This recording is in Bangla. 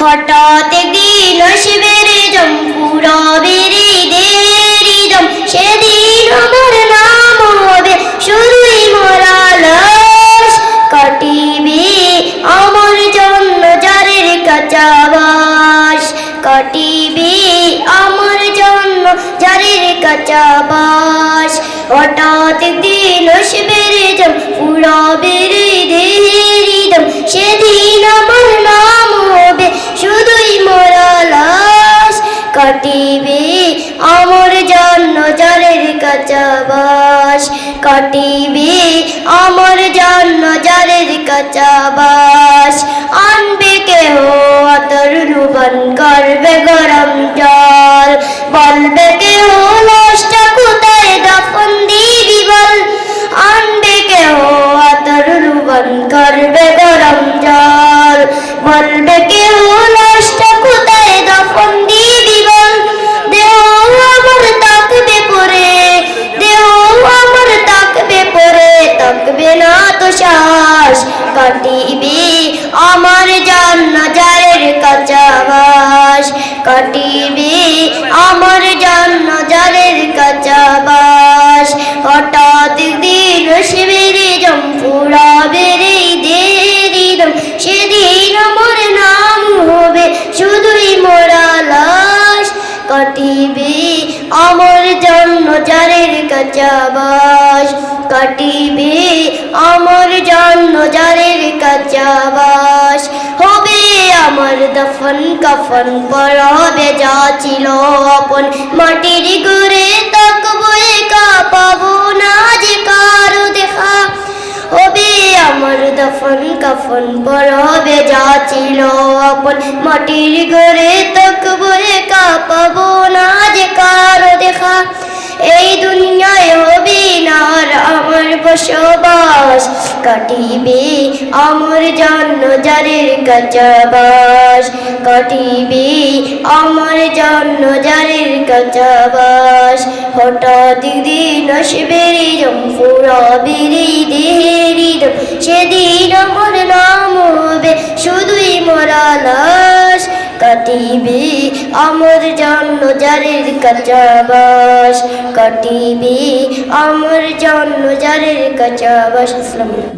হঠাৎ একদিন আসবে রে জম পুরবের দেরিদম সেদিন আমার নাম হবে শুধুই মরা লাশ কাটিবে আমার জন্য যারের কাঁচাবাস কাটিবে আমার জন্য যারের কাঁচাবাস হঠাৎ একদিন আসবে রে জম জন্য যারের কাঁচাবাস কাটিবে আমার জন্য যারের কাঁচাবাস আনবে কেহ আতর লুবন করবে গরম জল। বলবে কেহ লাশটা কোথায়? দাফন দিবি বল। আনবে কেহ আতর লুবন করবে গরম জল। বলবে কেহ তাকবে না তো শ্বাস কাটিবে আমার জন্য যারের কাঁচাবাস কাটিবে জন্য যারের কাঁচাবাস কাটিবে, আমার জন্য যারের কাঁচাবাস হবে আমার দফন কফন, পরবে যা ছিল আপন। মাটির ঘুরে আমার দফন কফন, পরবে যা ছিল আপন। মাটির ঘরে তকবো একা পাবো না যে কারও দেখা। এই দুনিয়ায় হবে না আমার বসবাস। কাটিবে আমার জন্য যারের কাঁচাবাস কাটিবে আমার জন্য যারের কাঁচাবাস হঠাৎ দিন আসবে রে জমপুরা বেরি দেহেরি কাটিবে আমার জন্য জারের কাঁচাবাস। কাটিবে আমার জন্য জারের কাঁচাবাস। আলাইকুম।